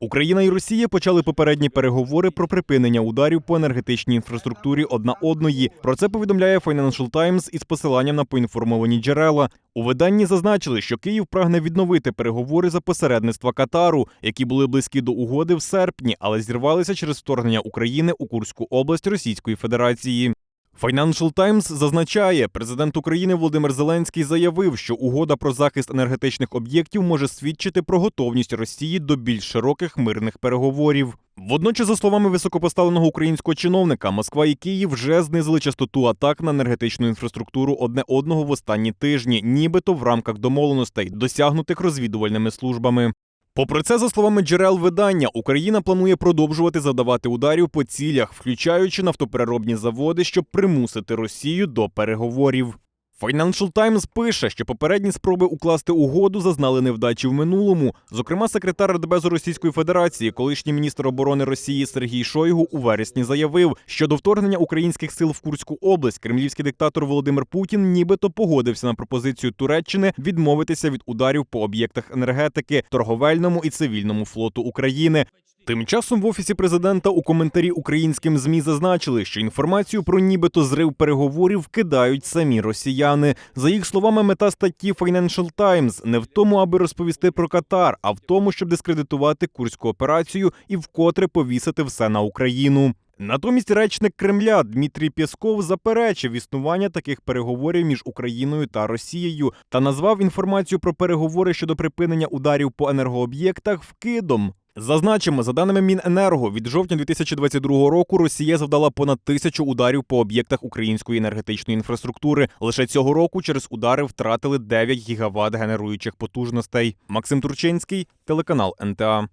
Україна і Росія почали попередні переговори про припинення ударів по енергетичній інфраструктурі одна одної. Про це повідомляє Financial Times із посиланням на поінформовані джерела. У виданні зазначили, що Київ прагне відновити переговори за посередництва Катару, які були близькі до угоди в серпні, але зірвалися через вторгнення України у Курську область Російської Федерації. Financial Times зазначає, президент України Володимир Зеленський заявив, що угода про захист енергетичних об'єктів може свідчити про готовність Росії до більш широких мирних переговорів. Водночас, за словами високопоставленого українського чиновника, Москва і Київ вже знизили частоту атак на енергетичну інфраструктуру одне одного в останні тижні, нібито в рамках домовленостей, досягнутих розвідувальними службами. Попри це, за словами джерел видання, Україна планує продовжувати задавати ударів по цілях, включаючи нафтопереробні заводи, щоб примусити Росію до переговорів. Financial Times пише, що попередні спроби укласти угоду зазнали невдачі в минулому. Зокрема, секретар Радбезу Російської Федерації, колишній міністр оборони Росії Сергій Шойгу у вересні заявив, що до вторгнення українських сил в Курську область кремлівський диктатор Володимир Путін нібито погодився на пропозицію Туреччини відмовитися від ударів по об'єктах енергетики, торговельному і цивільному флоту України. Тим часом в офісі президента у коментарі українським змі зазначили, що інформацію про нібито зрив переговорів кидають самі росіяни. За їх словами, мета статті Financial Times не в тому, аби розповісти про Катар, а в тому, щоб дискредитувати курську операцію і вкотре повісити все на Україну. Натомість речник Кремля Дмитрій Пєсков заперечив існування таких переговорів між Україною та Росією та назвав інформацію про переговори щодо припинення ударів по енергооб'єктах вкидом. Зазначимо, за даними Міненерго, від жовтня 2022 року Росія завдала понад тисячу ударів по об'єктах української енергетичної інфраструктури. Лише цього року через удари втратили 9 гігават генеруючих потужностей. Максим Турчинський, телеканал НТА.